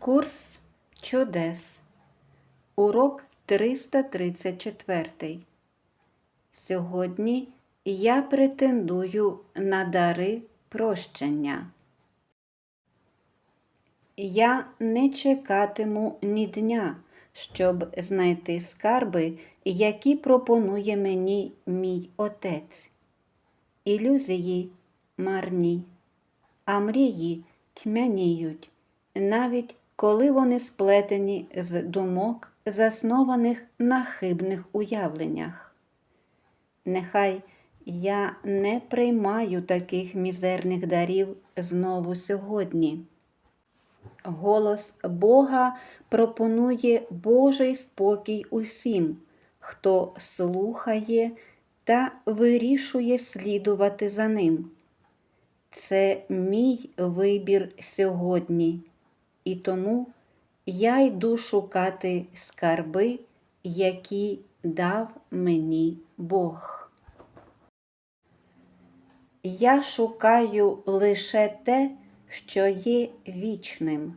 Курс чудес. Урок 334. Сьогодні я претендую на дари прощення. Я не чекатиму ні дня, щоб знайти скарби, які пропонує мені мій отець. Ілюзії марні, а мрії тьмяніють, навіть коли вони сплетені з думок, заснованих на хибних уявленнях. Нехай я не приймаю таких мізерних дарів знову сьогодні. Голос Бога пропонує Божий спокій усім, хто слухає та вирішує слідувати за ним. Це мій вибір сьогодні, і тому я йду шукати скарби, які дав мені Бог. Я шукаю лише те, що є вічним,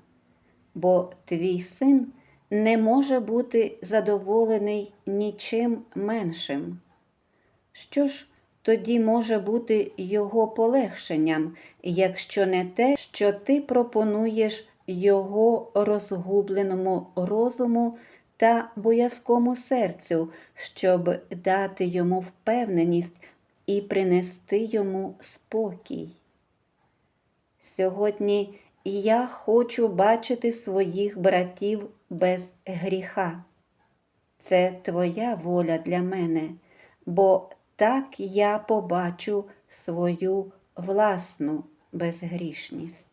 бо твій син не може бути задоволений нічим меншим. Що ж тоді може бути його полегшенням, якщо не те, що ти пропонуєш його розгубленому розуму та боязкому серцю, щоб дати йому впевненість і принести йому спокій? Сьогодні я хочу бачити своїх братів без гріха. Це твоя воля для мене, бо так я побачу свою власну безгрішність.